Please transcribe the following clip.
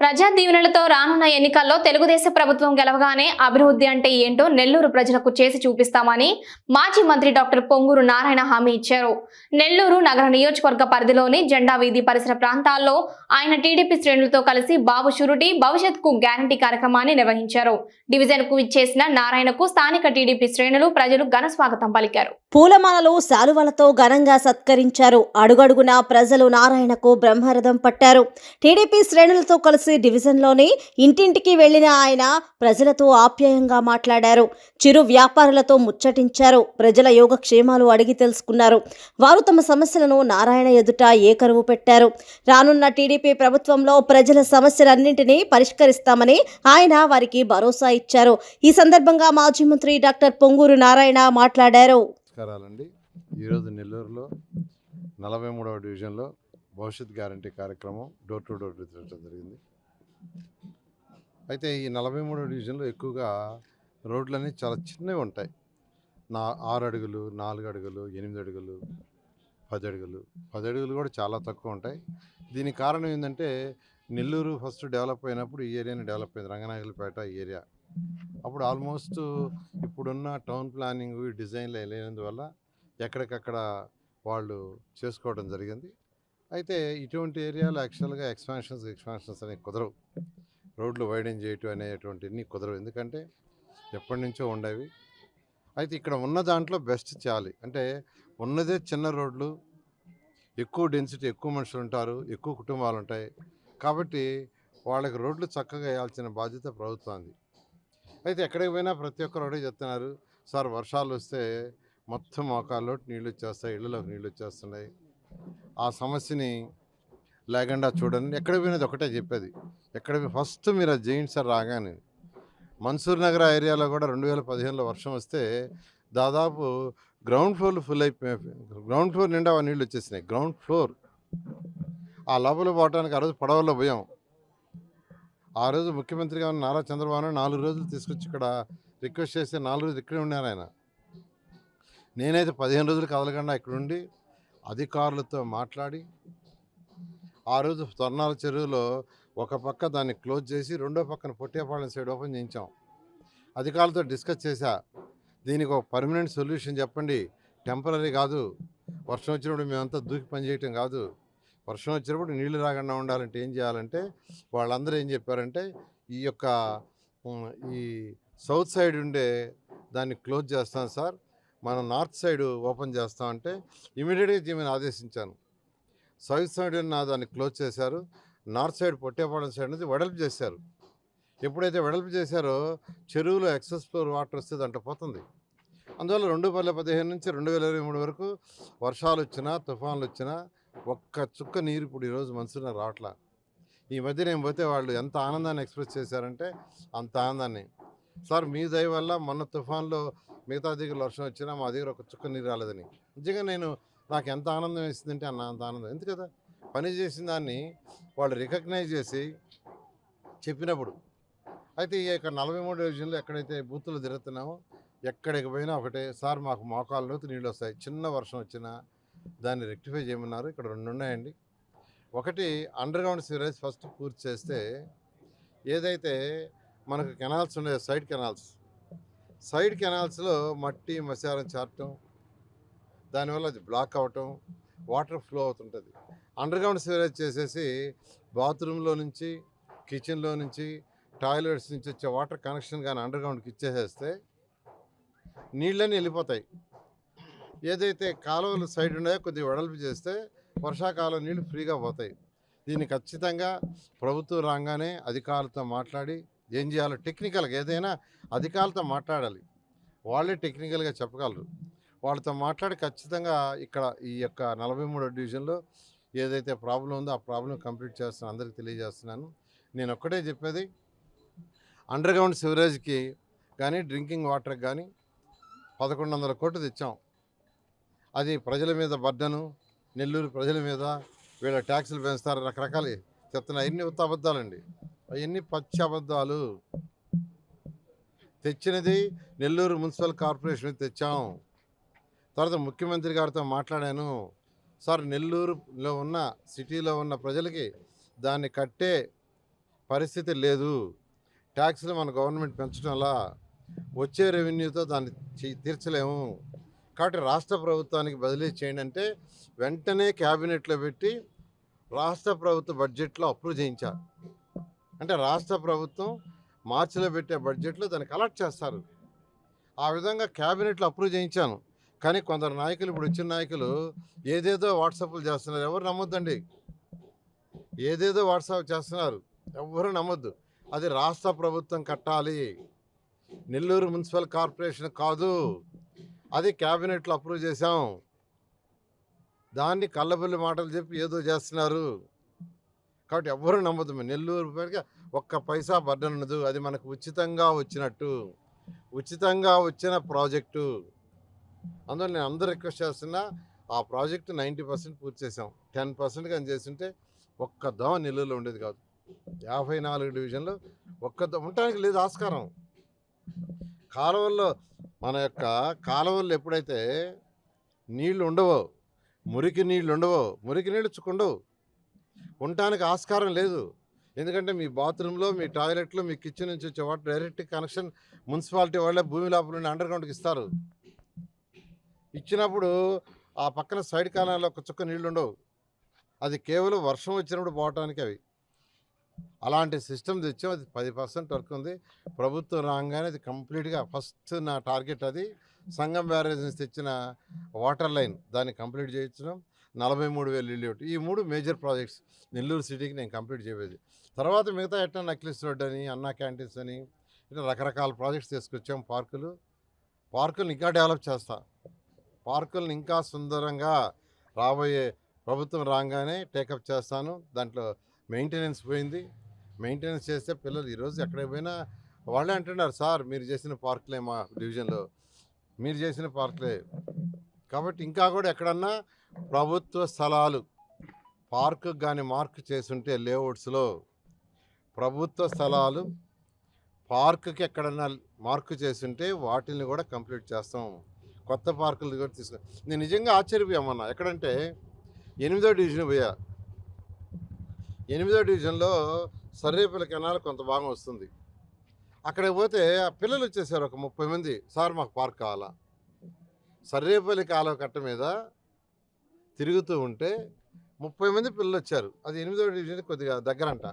ప్రజా దీవెనలతో రానున్న ఎన్నికల్లో తెలుగుదేశం ప్రభుత్వం గెలవగానే అభివృద్ధి అంటే ఏంటో నెల్లూరు ప్రజలకు చేసి చూపిస్తామని మాజీ మంత్రి డాక్టర్ పొంగూరు నారాయణ హామీ ఇచ్చారు. నెల్లూరు నగర నియోజకవర్గ పరిధిలోని జెండా వీధి పరిసర ప్రాంతాల్లో ఆయన టీడీపీ శ్రేణులతో కలిసి బాబు షురుటి భవిష్యత్కు గ్యారంటీ కార్యక్రమాన్ని నిర్వహించారు. డివిజన్కు ఇచ్చేసిన నారాయణకు స్థానిక టీడీపీ శ్రేణులు ప్రజలు ఘన స్వాగతం పలికారు. పూలమాలలు శాలువలతో ఘనంగా సత్కరించారు. అడుగడుగునా ప్రజలు నారాయణకు బ్రహ్మరథం పట్టారు. టీడీపీ శ్రేణులతో కలిసి డివిజన్లోని ఇంటింటికి వెళ్ళిన ఆయన ప్రజలతో ఆప్యాయంగా మాట్లాడారు. చిరు వ్యాపారులతో ముచ్చటించారు. ప్రజల యోగక్షేమాలు అడిగి తెలుసుకున్నారు. వారు తమ సమస్యలను నారాయణ ఎదుట ఏకరువు పెట్టారు. రానున్న టీడీపీ ప్రభుత్వంలో ప్రజల సమస్యలన్నింటినీ పరిష్కరిస్తామని ఆయన వారికి భరోసా ఇచ్చారు. ఈ సందర్భంగా మాజీ మంత్రి డాక్టర్ పొంగూరు నారాయణ మాట్లాడారు. నమస్కారాలండి. ఈరోజు నెల్లూరులో నలభై మూడవ డివిజన్లో భవిష్యత్ గ్యారంటీ కార్యక్రమం డోర్ టు డోర్ వితరించడం జరిగింది. అయితే ఈ నలభై మూడవ డివిజన్లో ఎక్కువగా రోడ్లన్నీ చాలా చిన్నవి ఉంటాయి. నా ఆరు అడుగులు నాలుగు అడుగులు ఎనిమిది అడుగులు పది అడుగులు పది అడుగులు కూడా చాలా తక్కువ ఉంటాయి. దీనికి కారణం ఏంటంటే నెల్లూరు ఫస్ట్ డెవలప్ అయినప్పుడు ఈ ఏరియాని డెవలప్ అయింది. రంగనాయకులపేట ఈ ఏరియా. అప్పుడు ఆల్మోస్ట్ ఇప్పుడున్న టౌన్ ప్లానింగ్ డిజైన్లు లేనందువల్ల ఎక్కడికక్కడ వాళ్ళు చేసుకోవడం జరిగింది. అయితే ఇటువంటి ఏరియాలో యాక్చువల్గా ఎక్స్పాన్షన్స్ ఎక్స్పాన్షన్స్ అనేవి కుదరవు. రోడ్లు వైడెన్ చేయటం అనేటువంటివన్నీ కుదరవు. ఎందుకంటే ఎప్పటి నుంచో ఉండేవి. అయితే ఇక్కడ ఉన్న దాంట్లో బెస్ట్ చేయాలి అంటే ఉన్నదే చిన్న రోడ్లు ఎక్కువ డెన్సిటీ ఎక్కువ మనుషులు ఉంటారు ఎక్కువ కుటుంబాలు ఉంటాయి. కాబట్టి వాళ్ళకి రోడ్లు చక్కగా వేయాల్సిన బాధ్యత ప్రభుత్వానికి అయితే ఎక్కడికి పోయినా ప్రతి ఒక్కరు ఒకటే చెప్తున్నారు సార్ వర్షాలు వస్తే మొత్తం మోకాల్లో నీళ్ళు వచ్చేస్తాయి ఇళ్ళలోకి నీళ్ళు వచ్చేస్తున్నాయి. ఆ సమస్యని లేకుండా చూడండి. ఎక్కడ పోయినది ఒకటే చెప్పేది. ఎక్కడ ఫస్ట్ మీరు అది చేయండి సార్ రాగానే మన్సూర్ నగర్ ఏరియాలో కూడా రెండు వేల పదిహేనులో వర్షం వస్తే దాదాపు గ్రౌండ్ ఫ్లోర్ ఫుల్ అయిపోయి గ్రౌండ్ ఫ్లోర్ నిండా నీళ్ళు వచ్చేసినాయి గ్రౌండ్ ఫ్లోర్. ఆ లోపల పోవడానికి ఆ రోజు పడవలో పోయాం. ఆ రోజు ముఖ్యమంత్రిగా ఉన్న నారా చంద్రబాబు నాలుగు రోజులు తీసుకొచ్చి ఇక్కడ రిక్వెస్ట్ చేస్తే నాలుగు రోజులు ఇక్కడే ఉన్నారు ఆయన. నేనైతే పదిహేను రోజులు కదలకుండా ఇక్కడుండి అధికారులతో మాట్లాడి ఆ రోజు తొర్నాల చెరువులో ఒక పక్క దాన్ని క్లోజ్ చేసి రెండో పక్కన పొట్టేపాలెం సైడ్ ఓపెన్ చేయించాం. అధికారులతో డిస్కస్ చేశా. దీనికి ఒక పర్మనెంట్ సొల్యూషన్ చెప్పండి. టెంపరీ కాదు. వర్షం వచ్చినప్పుడు మేమంతా దూకి పనిచేయటం కాదు. వర్షం వచ్చినప్పుడు నీళ్ళు రాకుండా ఉండాలంటే ఏం చేయాలంటే వాళ్ళందరూ ఏం చెప్పారంటే ఈ యొక్క ఈ సౌత్ సైడ్ ఉండే దాన్ని క్లోజ్ చేస్తాం సార్. మనం నార్త్ సైడ్ ఓపెన్ చేస్తామంటే ఇమీడియట్గా దీన్ని ఆదేశించాను. సౌత్ సైడ్ ఉన్న దాన్ని క్లోజ్ చేశారు. నార్త్ సైడ్ పొట్టేపాలెం సైడ్ నుంచి వెడల్పు చేశారు. ఎప్పుడైతే వెడల్పు చేశారో చెరువులో ఎక్సెస్ ఫ్లోర్ వాటర్ వస్తే దాంట్లో పోతుంది. అందువల్ల రెండు వేల పదిహేను నుంచి రెండు వేల ఇరవై మూడు వరకు వర్షాలు వచ్చినా తుఫాన్లు వచ్చినా ఒక్క చుక్క నీరు ఇప్పుడు ఈరోజు మనసులో రావట్లా. ఈ మధ్య నేను పోతే వాళ్ళు ఎంత ఆనందాన్ని ఎక్స్ప్రెస్ చేశారంటే అంత ఆనందాన్ని. సార్ మీ దయ వల్ల మొన్న తుఫాన్లో మిగతా దగ్గర వర్షం వచ్చినా మా దగ్గర ఒక చుక్క నీరు రాలేదని. నిజంగా నేను నాకు ఎంత ఆనందం వేసిందంటే అన్న అంత ఆనందం. ఎందుకు కదా? పని చేసిన దాన్ని వాళ్ళు రికగ్నైజ్ చేసి చెప్పినప్పుడు. అయితే ఈ యొక్క నలభై మూడు డివిజన్లో ఎక్కడైతే బూతులు తిరుగుతున్నామో ఎక్కడికి పోయినా ఒకటే సార్ మాకు మోకాళ్ళ నీళ్ళు వస్తాయి. చిన్న వర్షం వచ్చినా దాన్ని రెక్టిఫై చేయమన్నారు. ఇక్కడ రెండు ఉన్నాయండి ఒకటి అండర్ గ్రౌండ్ సివరేజ్ ఫస్ట్ పూర్తి చేస్తే ఏదైతే మనకు కెనాల్స్ ఉన్నాయో సైడ్ కెనాల్స్ సైడ్ కెనాల్స్లో మట్టి మసారం చేరటం దానివల్ల అది బ్లాక్ అవటం వాటర్ ఫ్లో అవుతుంటుంది. అండర్ గ్రౌండ్ సివరేజ్ చేసేసి బాత్రూంలో నుంచి కిచెన్లో నుంచి టాయిలెట్స్ నుంచి వచ్చే వాటర్ కనెక్షన్ కానీ అండర్ గ్రౌండ్కి ఇచ్చేసేస్తే నీళ్ళని వెళ్ళిపోతాయి. ఏదైతే కాలువలు సైడ్ ఉన్నాయో కొద్దిగా వెడల్పు చేస్తే వర్షాకాలం నీళ్ళు ఫ్రీగా పోతాయి. దీన్ని ఖచ్చితంగా ప్రభుత్వం రాగానే అధికారులతో మాట్లాడి ఏం చేయాలో టెక్నికల్గా ఏదైనా అధికారులతో మాట్లాడాలి. వాళ్ళే టెక్నికల్గా చెప్పగలరు. వాళ్ళతో మాట్లాడి ఖచ్చితంగా ఇక్కడ ఈ యొక్క నలభై మూడో డివిజన్లో ఏదైతే ప్రాబ్లం ఉందో ఆ ప్రాబ్లం కంప్లీట్ చేస్తాను అందరికీ తెలియజేస్తున్నాను. నేను ఒక్కటే చెప్పేది అండర్ గ్రౌండ్ సివరేజ్కి కానీ డ్రింకింగ్ వాటర్కి కానీ పదకొండు వందల కోట్లు తెచ్చాం. అది ప్రజల మీద బడ్డను నెల్లూరు ప్రజల మీద వీళ్ళ ట్యాక్సులు పెంచుతారు రకరకాలు చెప్తున్నా. ఎన్ని ఉత్త అబద్ధాలండి. అవన్నీ పచ్చి అబద్ధాలు. తెచ్చినది నెల్లూరు మున్సిపల్ కార్పొరేషన్ తెచ్చాం. తర్వాత ముఖ్యమంత్రి గారితో మాట్లాడాను. సార్ నెల్లూరులో ఉన్న సిటీలో ఉన్న ప్రజలకి దాన్ని కట్టే పరిస్థితి లేదు. ట్యాక్స్లు మన గవర్నమెంట్ పెంచడం వల్ల వచ్చే రెవెన్యూతో దాన్ని తీర్చలేము. కాబట్టి రాష్ట్ర ప్రభుత్వానికి బదిలీ చేయండి అంటే వెంటనే క్యాబినెట్లో పెట్టి రాష్ట్ర ప్రభుత్వ బడ్జెట్లో అప్రూవ్ చేయించారు అంటే రాష్ట్ర ప్రభుత్వం మార్చిలో పెట్టే బడ్జెట్లో దాన్ని కలెక్ట్ చేస్తారు. ఆ విధంగా క్యాబినెట్లో అప్రూవ్ చేయించాను. కానీ కొందరు నాయకులు ఇప్పుడు వచ్చిన నాయకులు ఏదేదో వాట్సాప్లు చేస్తున్నారు. ఎవరు నమ్మొద్దండి? ఏదేదో వాట్సాప్ చేస్తున్నారు. ఎవరు నమ్మొద్దు. అది రాష్ట్ర ప్రభుత్వం కట్టాలి. నెల్లూరు మున్సిపల్ కార్పొరేషన్ కాదు. అది క్యాబినెట్లో అప్రూవ్ చేశాం. దాన్ని కళ్ళబిల్లి మాటలు చెప్పి ఏదో చేస్తున్నారు. కాబట్టి ఎవ్వరూ నమ్మదు మేము నెల్లూరు పైగా ఒక్క పైసా బర్డన్ ఉండదు. అది మనకు ఉచితంగా వచ్చినట్టు. ఉచితంగా వచ్చిన ప్రాజెక్టు. అందువల్ల నేను అందరూ రిక్వెస్ట్ చేస్తున్నా ఆ ప్రాజెక్టు నైంటీ పర్సెంట్ పూర్తి చేసాం టెన్ పర్సెంట్ కానీ చేస్తుంటే ఒక్క దోమ నెల్లూరులో ఉండేది కాదు. యాభై నాలుగు డివిజన్లో ఒక్క ఉంటానికి ఉండటానికి లేదు ఆస్కారం. కాలువల్లో మన యొక్క కాలువలు ఎప్పుడైతే నీళ్ళు ఉండవో మురికి నీళ్ళు ఉండవో మురికి నీళ్ళు చుకుండవు ఉండటానికి ఆస్కారం లేదు. ఎందుకంటే మీ బాత్రూంలో మీ టాయిలెట్లో మీ కిచెన్ నుంచి వచ్చే వాటర్ డైరెక్ట్ కనెక్షన్ మున్సిపాలిటీ వాళ్ళే భూమి లోపల నుండి అండర్ గ్రౌండ్కి ఇస్తారు. ఇచ్చినప్పుడు ఆ పక్కన సైడ్ కాలంలో ఒక చుక్క నీళ్ళు ఉండవు. అది కేవలం వర్షం వచ్చినప్పుడు పోవటానికి అవి. అలాంటి సిస్టమ్ తెచ్చాం. అది పది పర్సెంట్ వరకు ఉంది. ప్రభుత్వం రాగానే అది కంప్లీట్గా ఫస్ట్ నా టార్గెట్ అది. సంగం బ్యారేజ్ నుంచి తెచ్చిన వాటర్ లైన్ దాన్ని కంప్లీట్ చేయించడం నలభై మూడు వేలు ఇల్లు ఈ మూడు మేజర్ ప్రాజెక్ట్స్ నెల్లూరు సిటీకి నేను కంప్లీట్ చేయలేదు తర్వాత మిగతా ఎట్లా నక్లిస్ రోడ్ అని అన్నా క్యాంటీన్స్ అని ఇట్లా రకరకాల ప్రాజెక్ట్స్ తీసుకొచ్చాం పార్కులు. పార్కులను ఇంకా డెవలప్ చేస్తా. పార్కులను ఇంకా సుందరంగా రాబోయే ప్రభుత్వం రాగానే టేకప్ చేస్తాను. దాంట్లో మెయింటెనెన్స్ పోయింది. మెయింటెనెన్స్ చేస్తే పిల్లలు ఈరోజు ఎక్కడికి పోయినా వాళ్ళే అంటున్నారు సార్ మీరు చేసిన పార్కులే మా డివిజన్లో మీరు చేసిన పార్కులే. కాబట్టి ఇంకా కూడా ఎక్కడన్నా ప్రభుత్వ స్థలాలు పార్కు కానీ మార్క్ చేసుంటే లేఅవుట్స్లో ప్రభుత్వ స్థలాలు పార్కుకి ఎక్కడన్నా మార్కు చేసుంటే వాటిని కూడా కంప్లీట్ చేస్తాం. కొత్త పార్కులు కూడా తీసుకు నేను నిజంగా ఆశ్చర్యపోయామన్నా ఎక్కడంటే ఎనిమిదో డివిజన్ పోయా. ఎనిమిదో డివిజన్లో సర్రేపల్లి కెనాల్ కొంత భాగం వస్తుంది. అక్కడికి పోతే ఆ పిల్లలు వచ్చేసారు ఒక ముప్పై మంది. సార్ మాకు పార్క్ కావాలా? సర్రేపల్లి కాలువ కట్ట మీద తిరుగుతూ ఉంటే ముప్పై మంది పిల్లలు వచ్చారు. అది ఎనిమిదో డివిజన్ కొద్దిగా దగ్గరంట.